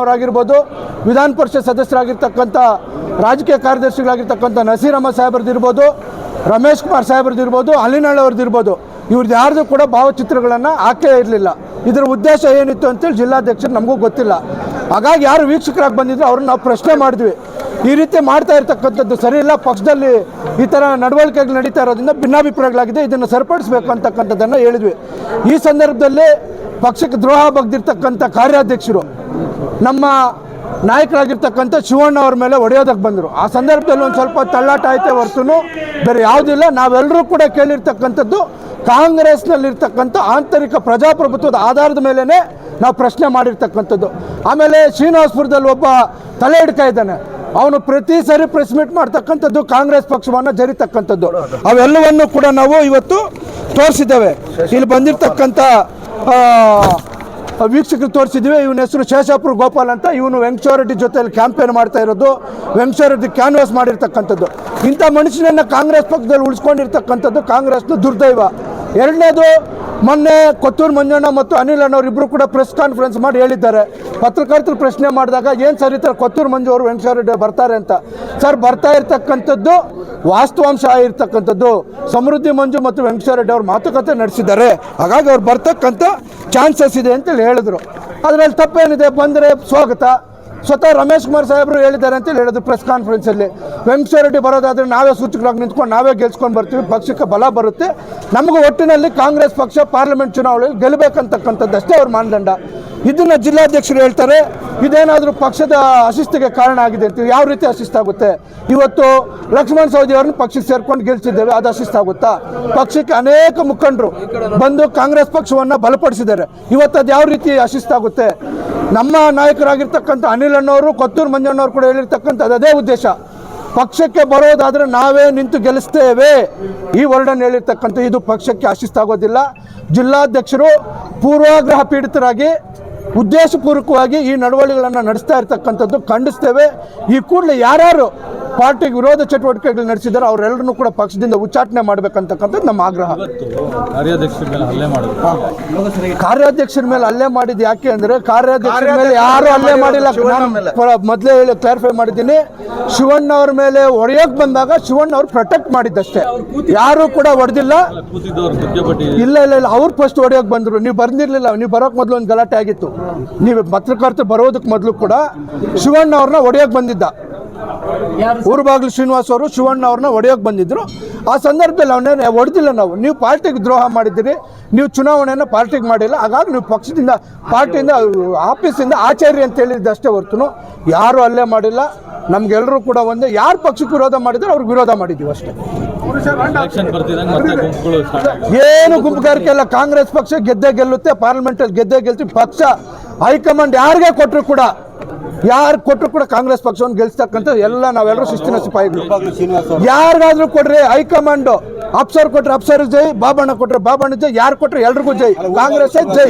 ಅವರಾಗಿರ್ಬೋದು, ವಿಧಾನ ಪರಿಷತ್ ಸದಸ್ಯರಾಗಿರ್ತಕ್ಕಂಥ ರಾಜಕೀಯ ಕಾರ್ಯದರ್ಶಿಗಳಾಗಿರ್ತಕ್ಕಂಥ ನಸೀರಮ್ಮ ಅಹಮದ್ ಸಾಹೇಬ್ರದ್ದಿರ್ಬೋದು ರಮೇಶ್ ಕುಮಾರ್ ಸಾಹೇಬ್ರದ್ದಿರ್ಬೋದು ಅಲಿನಾಳ್ ಅವ್ರದ್ದಿರ್ಬೋದು ಇವ್ರದ್ದು ಯಾರ್ದು ಕೂಡ ಭಾವಚಿತ್ರಗಳನ್ನು ಹಾಕೇ ಇರಲಿಲ್ಲ. ಇದರ ಉದ್ದೇಶ ಏನಿತ್ತು ಅಂತೇಳಿ ಜಿಲ್ಲಾಧ್ಯಕ್ಷರು ನಮಗೂ ಗೊತ್ತಿಲ್ಲ. ಹಾಗಾಗಿ ಯಾರು ವೀಕ್ಷಕರಾಗಿ ಬಂದಿದ್ರು ಅವ್ರನ್ನ ನಾವು ಪ್ರಶ್ನೆ ಮಾಡಿದ್ವಿ. ಈ ರೀತಿ ಮಾಡ್ತಾ ಇರ್ತಕ್ಕಂಥದ್ದು ಸರಿ ಇಲ್ಲ, ಪಕ್ಷದಲ್ಲಿ ಈ ಥರ ನಡವಳಿಕೆಗಳು ನಡೀತಾ ಇರೋದ್ರಿಂದ ಭಿನ್ನಾಭಿಪ್ರಾಯಗಳಾಗಿದೆ, ಇದನ್ನು ಸರಿಪಡಿಸಬೇಕು ಅಂತಕ್ಕಂಥದ್ದನ್ನು ಹೇಳಿದ್ವಿ. ಈ ಸಂದರ್ಭದಲ್ಲಿ ಪಕ್ಷಕ್ಕೆ ದ್ರೋಹ ಬಗ್ದಿರ್ತಕ್ಕಂಥ ಕಾರ್ಯಾಧ್ಯಕ್ಷರು ನಮ್ಮ ನಾಯಕರಾಗಿರ್ತಕ್ಕಂಥ ಶಿವಣ್ಣ ಅವ್ರ ಮೇಲೆ ಹೊಡೆಯೋದಕ್ಕೆ ಬಂದರು. ಆ ಸಂದರ್ಭದಲ್ಲಿ ಒಂದು ಸ್ವಲ್ಪ ತಳ್ಳಾಟ ಆಯ್ತೆ ಹೊರತು ಬೇರೆ ಯಾವುದಿಲ್ಲ ನಾವೆಲ್ಲರೂ ಕೂಡ ಕೇಳಿರ್ತಕ್ಕಂಥದ್ದು ಕಾಂಗ್ರೆಸ್ನಲ್ಲಿರ್ತಕ್ಕಂಥ ಆಂತರಿಕ ಪ್ರಜಾಪ್ರಭುತ್ವದ ಆಧಾರದ ಮೇಲೇ ನಾವು ಪ್ರಶ್ನೆ ಮಾಡಿರ್ತಕ್ಕಂಥದ್ದು. ಆಮೇಲೆ ಶ್ರೀನಿವಾಸ್ಪುರದಲ್ಲಿ ಒಬ್ಬ ತಲೆ ಹಿಡ್ತಾ ಇದ್ದಾನೆ. ಅವನು ಪ್ರತಿ ಸರಿ ಪ್ರೆಸ್ ಮೀಟ್ ಮಾಡ್ತಕ್ಕಂಥದ್ದು ಕಾಂಗ್ರೆಸ್ ಪಕ್ಷವನ್ನು ಜರಿತಕ್ಕಂಥದ್ದು. ಅವೆಲ್ಲವನ್ನು ಕೂಡ ನಾವು ಇವತ್ತು ತೋರಿಸಿದ್ದೇವೆ. ಇಲ್ಲಿ ಬಂದಿರತಕ್ಕಂಥ ವೀಕ್ಷಕರು ತೋರಿಸಿದ್ವಿ ಇವನ ಹೆಸರು ಶೇಷಾಪುರ ಗೋಪಾಲ್ ಅಂತ. ಇವನು ರೆಡ್ಡಿ ಜೊತೆಲಿ ಕ್ಯಾಂಪೇನ್ ಮಾಡ್ತಾ ಇರೋದು. ವೆಂಕಟರೆಡ್ಡಿ ಕ್ಯಾನ್ವಾಸ್ ಮಾಡಿರ್ತಕ್ಕಂಥದ್ದು. ಇಂಥ ಮನುಷ್ಯನನ್ನು ಕಾಂಗ್ರೆಸ್ ಪಕ್ಷದಲ್ಲಿ ಉಳಿಸ್ಕೊಂಡಿರ್ತಕ್ಕಂಥದ್ದು ಕಾಂಗ್ರೆಸ್ನ ದುರ್ದೈವ. ಎರಡನೇದು ಮೊನ್ನೆ ಕೊತ್ತೂರು ಮಂಜಣ್ಣ ಮತ್ತು ಅನಿಲ್ ಅಣ್ಣವ್ರು ಇಬ್ಬರು ಕೂಡ ಪ್ರೆಸ್ ಕಾನ್ಫರೆನ್ಸ್ ಮಾಡಿ ಹೇಳಿದ್ದಾರೆ. ಪತ್ರಕರ್ತರು ಪ್ರಶ್ನೆ ಮಾಡಿದಾಗ ಏನು ಸರ್ ಥರ ಕೊತ್ತೂರು ಮಂಜು ಅವರು ವೆಂಕಟರೆಡ್ಡಿ ಬರ್ತಾರೆ ಅಂತ. ಸರ್ ಬರ್ತಾ ಇರ್ತಕ್ಕಂಥದ್ದು ವಾಸ್ತವಾಂಶ ಆಗಿರ್ತಕ್ಕಂಥದ್ದು. ಸಮೃದ್ಧಿ ಮಂಜು ಮತ್ತು ವೆಂಕಟರೆಡ್ಡಿ ಅವರು ಮಾತುಕತೆ ನಡೆಸಿದ್ದಾರೆ. ಹಾಗಾಗಿ ಅವ್ರು ಬರ್ತಕ್ಕಂಥ ಚಾನ್ಸಸ್ ಇದೆ ಅಂತೇಳಿ ಹೇಳಿದ್ರು. ಅದರಲ್ಲಿ ತಪ್ಪೇನಿದೆ? ಬಂದರೆ ಸ್ವಾಗತ. ಸ್ವತಃ ರಮೇಶ್ ಕುಮಾರ್ ಸಾಹೇಬರು ಹೇಳಿದ್ದಾರೆ ಅಂತೇಳಿ ಹೇಳಿದ್ರು ಪ್ರೆಸ್ ಕಾನ್ಫರೆನ್ಸಲ್ಲಿ ವೆಂಕಟರೆಡ್ಡಿ ಬರೋದಾದ್ರೆ ನಾವೇ ಸೂಚಕರಾಗಿ ನಿಂತ್ಕೊಂಡು ನಾವೇ ಗೆಲ್ಸ್ಕೊಂಡು ಬರ್ತೀವಿ, ಪಕ್ಷಕ್ಕೆ ಬಲ ಬರುತ್ತೆ. ನಮಗೆ ಒಟ್ಟಿನಲ್ಲಿ ಕಾಂಗ್ರೆಸ್ ಪಕ್ಷ ಪಾರ್ಲಿಮೆಂಟ್ ಚುನಾವಣೆಯಲ್ಲಿ ಗೆಲ್ಲಬೇಕಂತಕ್ಕಂಥದ್ದಷ್ಟೇ ಅವ್ರ ಮಾನದಂಡ. ಇದನ್ನು ಜಿಲ್ಲಾಧ್ಯಕ್ಷರು ಹೇಳ್ತಾರೆ, ಇದೇನಾದರೂ ಪಕ್ಷದ ಅಶಿಸ್ತಿಗೆ ಕಾರಣ ಆಗಿದೆ ಅಂತೀವಿ ಯಾವ ರೀತಿ ಅಶಿಸ್ತಾಗುತ್ತೆ ಇವತ್ತು ಲಕ್ಷ್ಮಣ್ ಸವದಿ ಅವರನ್ನು ಪಕ್ಷಕ್ಕೆ ಸೇರ್ಕೊಂಡು ಗೆಲ್ಸಿದ್ದೇವೆ, ಅದು ಅಶಿಸ್ತಾಗುತ್ತಾ ಪಕ್ಷಕ್ಕೆ ಅನೇಕ ಮುಖಂಡರು ಬಂದು ಕಾಂಗ್ರೆಸ್ ಪಕ್ಷವನ್ನು ಬಲಪಡಿಸಿದ್ದಾರೆ. ಇವತ್ತು ಅದು ಯಾವ ರೀತಿ ಅಶಿಸ್ತಾಗುತ್ತೆ ನಮ್ಮ ನಾಯಕರಾಗಿರ್ತಕ್ಕಂಥ ಅನಿಲ್ ಅಣ್ಣವರು ಕೊತ್ತೂರು ಮಂಜಣ್ಣವರು ಕೂಡ ಹೇಳಿರ್ತಕ್ಕಂಥದ್ದು ಅದೇ ಉದ್ದೇಶ. ಪಕ್ಷಕ್ಕೆ ಬರೋದಾದರೆ ನಾವೇ ನಿಂತು ಗೆಲ್ಲಿಸ್ತೇವೆ. ಈ ವರ್ಡನ್ನು ಹೇಳಿರ್ತಕ್ಕಂಥ ಇದು ಪಕ್ಷಕ್ಕೆ ಆಶಿಸ್ತಾಗೋದಿಲ್ಲ ಜಿಲ್ಲಾಧ್ಯಕ್ಷರು ಪೂರ್ವಾಗ್ರಹ ಪೀಡಿತರಾಗಿ, ಉದ್ದೇಶಪೂರ್ವಕವಾಗಿ ಈ ನಡವಳಿಗಳನ್ನು ನಡೆಸ್ತಾ ಇರ್ತಕ್ಕಂಥದ್ದು ಖಂಡಿಸ್ತೇವೆ. ಈ ಕೂಡಲೇ ಯಾರ್ಯಾರು ಪಾರ್ಟಿಗೆ ವಿರೋಧ ಚಟುವಟಿಕೆಗಳು ನಡೆಸಿದ್ದಾರೆ ಅವರೆಲ್ಲರನ್ನೂ ಕೂಡ ಪಕ್ಷದಿಂದ ಉಚ್ಚಾಟನೆ ಮಾಡಬೇಕಂತಕ್ಕಂಥದ್ದು ನಮ್ಮ ಆಗ್ರಹ. ಕಾರ್ಯಾಧ್ಯಕ್ಷರ ಮೇಲೆ ಹಲ್ಲೆ ಹಲ್ಲೆ ಮಾಡಿದ್ದು ಯಾಕೆ ಅಂದ್ರೆ ಕಾರ್ಯಾಧ್ಯಕ್ಷರ ಮೇಲೆ ಯಾರು ಹಲ್ಲೆ ಮಾಡಿಲ್ಲ. ಮೊದಲೇ ಹೇಳಿ ಕ್ಲಾರಿಫೈ ಮಾಡಿದ್ದೀನಿ. ಶಿವಣ್ಣ ಅವ್ರ ಮೇಲೆ ಹೊಡೆಯೋಕೆ ಬಂದಾಗ ಶಿವಣ್ಣ ಅವ್ರು ಪ್ರೊಟೆಕ್ಟ್ ಮಾಡಿದ್ದಷ್ಟೇ. ಯಾರು ಕೂಡ ಹೊಡೆದಿಲ್ಲ. ಇಲ್ಲ ಇಲ್ಲ ಇಲ್ಲ. ಅವ್ರು ಫಸ್ಟ್ ಹೊಡೆಯೋಕೆ ಬಂದ್ರು. ನೀವು ಬಂದಿರಲಿಲ್ಲ ನೀವು ಬರೋಕೆ ಮೊದಲು ಒಂದು ಗಲಾಟೆ ಆಗಿತ್ತು. ನೀವು ಪತ್ರಕರ್ತರು ಬರೋದಕ್ಕೆ ಮೊದಲು ಕೂಡ ಶಿವಣ್ಣ ಅವ್ರನ್ನ ಹೊಡೆಯೋಕೆ ಬಂದಿದ್ದ. ಊರುಬಾಗ್ಲು ಶ್ರೀನಿವಾಸ್ ಅವರು ಶಿವಣ್ಣ ಅವ್ರನ್ನ ಹೊಡೆಯೋಕೆ ಬಂದಿದ್ರು. ಆ ಸಂದರ್ಭದಲ್ಲಿ ಅವನೇ ಹೊಡೆದಿಲ್ಲ ನಾವು. ನೀವು ಪಾರ್ಟಿಗೆ ದ್ರೋಹ ಮಾಡಿದ್ದೀರಿ. ನೀವು ಚುನಾವಣೆಯನ್ನು ಪಾರ್ಟಿಗೆ ಮಾಡಿಲ್ಲ. ಹಾಗಾಗಿ ನೀವು ಪಕ್ಷದಿಂದ ಪಾರ್ಟಿಯಿಂದ ಆಫೀಸಿಂದ ಆಚಾರ್ಯ ಅಂತ ಹೇಳಿದ್ದು ಅಷ್ಟೇ ಹೊರತು ಯಾರು ಅಲ್ಲೇ ಮಾಡಿಲ್ಲ. ನಮ್ಗೆಲ್ಲರೂ ಕೂಡ ಒಂದೇ. ಯಾರು ಪಕ್ಷಕ್ಕೆ ವಿರೋಧ ಮಾಡಿದ್ರು ಅವ್ರಿಗೆ ವಿರೋಧ ಮಾಡಿದ್ದೀವಿ ಅಷ್ಟೇ. ಎಲೆಕ್ಷನ್ ಬರ್ತಿದಂಗೆ ಮತ್ತೆ ಗುಂಪುಗಳು ಸ್ಟಾರ್ಟ್ ಏನು ಗುಂಪುಗಾರಿಕೆ ಇಲ್ಲ. ಕಾಂಗ್ರೆಸ್ ಪಕ್ಷ ಗೆದ್ದೇ ಗೆಲ್ಲುತ್ತೆ ಪಾರ್ಲಿಮೆಂಟಲ್ಲಿ ಗೆದ್ದೇ ಗೆಲ್ತೀವಿ. ಪಕ್ಷ ಹೈಕಮಾಂಡ್ ಯಾರಿಗೆ ಕೊಟ್ಟರು ಕೂಡ ಯಾರು ಕೊಟ್ಟರು ಕೂಡ ಕಾಂಗ್ರೆಸ್ ಪಕ್ಷವನ್ನು ಗೆಲ್ಸ್ತಕ್ಕಂಥ ಎಲ್ಲ ನಾವೆಲ್ಲರೂ ಶಿಸ್ತಿನ ಸಿಪಾಯಿಗಳು. ಯಾರಿಗಾದ್ರೂ ಕೊಡ್ರಿ ಹೈಕಮಾಂಡ್. ಅಪ್ಸರ್ ಕೊಟ್ರೆ ಅಪ್ಸರ್ ಜೈ ಬಾಬಣ್ಣ ಕೊಟ್ರೆ ಬಾಬಣ್ಣ ಜೈ ಯಾರು ಕೊಟ್ರೆ ಎಲ್ರಿಗೂ ಜೈ. ಕಾಂಗ್ರೆಸ್ ಜೈ.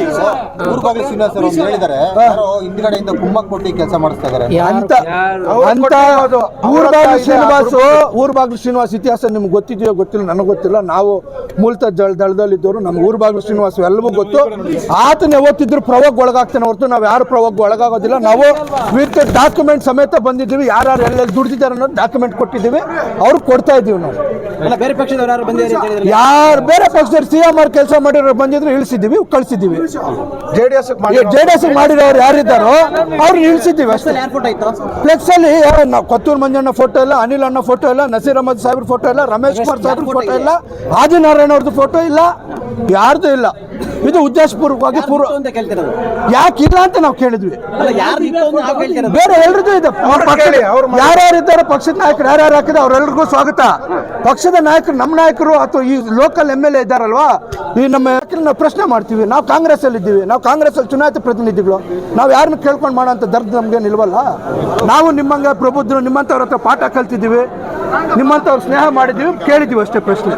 ಯಾರೋ ಹಿಂದ್ಗಡೆಯಿಂದ ಕುಮ್ಮಕ್ ಕೊಟ್ಟು ಕೆಲಸ ಮಾಡಿಸ್ತಾ ಇದಾರೆ. ಅಂತ ಅಂತ ಊರ್ಬಾಗ್ಲು ಶ್ರೀನಿವಾಸ್ ಊರ್ಬಾಗ್ಲು ಶ್ರೀನಿವಾಸ್ ಇತಿಹಾಸ ನಿಮ್ಗೆ ಗೊತ್ತಿದೆಯೋ ಗೊತ್ತಿಲ್ಲ ನನಗೆ ಗೊತ್ತಿಲ್ಲ. ನಾವು ಮೂಲತ ಜಳ ದಳದಲ್ಲಿದ್ದವರು ನಮ್ಮ ಊರ್ಬಾಗ್ಲು ಶ್ರೀನಿವಾಸ್ ಎಲ್ಲವೂ ಗೊತ್ತು. ಆತನ ಯಾವತ್ತಿದ್ರು ಪ್ರವಾಗ ಒಳಗಾಗ್ತಾನೆ ಹೊರತು ನಾವು ಯಾರು ಪ್ರವಾಗ ಒಳಗಾಗೋದಿಲ್ಲ. ನಾವು ವಿತ್ ಡಾಕ್ಯುಮೆಂಟ್ ಸಮೇತ ಬಂದಿದ್ದೀವಿ ಯಾರು ಎಲ್ಲೆಲ್ಲಿ ದುಡ್ದಿದ್ದಾರೆ ಅನ್ನೋದು ಡಾಕ್ಯುಮೆಂಟ್ ಕೊಟ್ಟಿದ್ದೀವಿ. ಅವ್ರು ಕೊಡ್ತಾ ಇದ್ದೀವಿ ನಾವು. ಎಲ್ಲ ಬೇರೆ ಪಕ್ಷದವ್ರು ಯಾರು ಬೇರೆ ಪಕ್ಷದಲ್ಲಿ ಸಿ ಎಂ ಆರ್ ಕೆಲಸ ಮಾಡಿರೋ ಬಂದಿದ್ರು ಇಳಿಸಿದ್ದೀವಿ ಕಳಿಸಿದ್ದೀವಿ. J D S J D S ಮಾಡಿರೋರು ಯಾರಿದ್ದಾರೋ ಅವ್ರು ಇಳಿಸಿದ್ದೀವಿ ಅಷ್ಟೇ. ಫ್ಲೆಕ್ಸ್ ಅಲ್ಲಿ ನಾವು ಕೊತ್ತೂರು ಮಂಜಣ್ಣ ಫೋಟೋ ಇಲ್ಲ ಅನಿಲ್ ಅಣ್ಣ ಫೋಟೋ ಇಲ್ಲ ನಸೀರ್ ಅಹಮದ್ ಸಾಹೇಬ್ರ ಫೋಟೋ ಇಲ್ಲ ರಮೇಶ್ ಕುಮಾರ್ ಸಾಹೇಬ್ರ ಫೋಟೋ ಇಲ್ಲ ಆದಿನಾರಾಯಣ ಅವ್ರದ್ದು ಫೋಟೋ ಇಲ್ಲ ಯಾರ್ದು ಇಲ್ಲ. ಇದು ಉದ್ದೇಶಪೂರ್ವಕವಾಗಿ ಪೂರ್ವ ಯಾಕಿಲ್ಲ ಯಾಕೆ ಇಲ್ಲ ಅಂತ ನಾವು ಕೇಳಿದ್ವಿ. ಅಲ್ಲ ಯಾರು ಇತ್ತು ನಾವು ಕೇಳ್ತಿರೋದು ಬೇರೆ ಎಲ್ರದ್ದು ಇದೆ. ಯಾರ್ಯಾರು ಇದ್ದಾರೆ ಪಕ್ಷದ ನಾಯಕರು ಯಾರ್ಯಾರು ಹಾಕಿದ್ರೆ ಅವರೆಲ್ಲರಿಗೂ ಸ್ವಾಗತ. ಪಕ್ಷದ ನಾಯಕರು ನಮ್ಮ ನಾಯಕರು ಅಥವಾ ಈ ಲೋಕಲ್ ಎಂ ಎಲ್ ಎ ಇದ್ದಾರಲ್ವಾ ಈ ನಮ್ಮ ಹೆಸರು ನಾವು ಪ್ರಶ್ನೆ ಮಾಡ್ತೀವಿ. ನಾವು ಕಾಂಗ್ರೆಸ್ ಅಲ್ಲಿ ಇದ್ದೀವಿ. ನಾವು ಕಾಂಗ್ರೆಸ್ ಅಲ್ಲಿ ಚುನಾಯಿತ ಪ್ರತಿನಿಧಿಗಳು. ನಾವು ಯಾರನ್ನ ಕೇಳ್ಕೊಂಡು ಮಾಡೋ ಅಂತ ದರ್ದ ನಮ್ಗೆ ನಿಲ್ವಲ್ಲ? ನಾವು ನಿಮ್ಮಂಗ ಪ್ರಬುದ್ಧರು ನಿಮ್ಮಂತವ್ರ ಹತ್ರ ಪಾಠ ಕಲ್ತಿದ್ದೀವಿ. ನಿಮ್ಮಂಥವ್ರು ಸ್ನೇಹ ಮಾಡಿದ್ದೀವಿ ಕೇಳಿದ್ದೀವಿ ಅಷ್ಟೇ ಪ್ರಶ್ನೆ.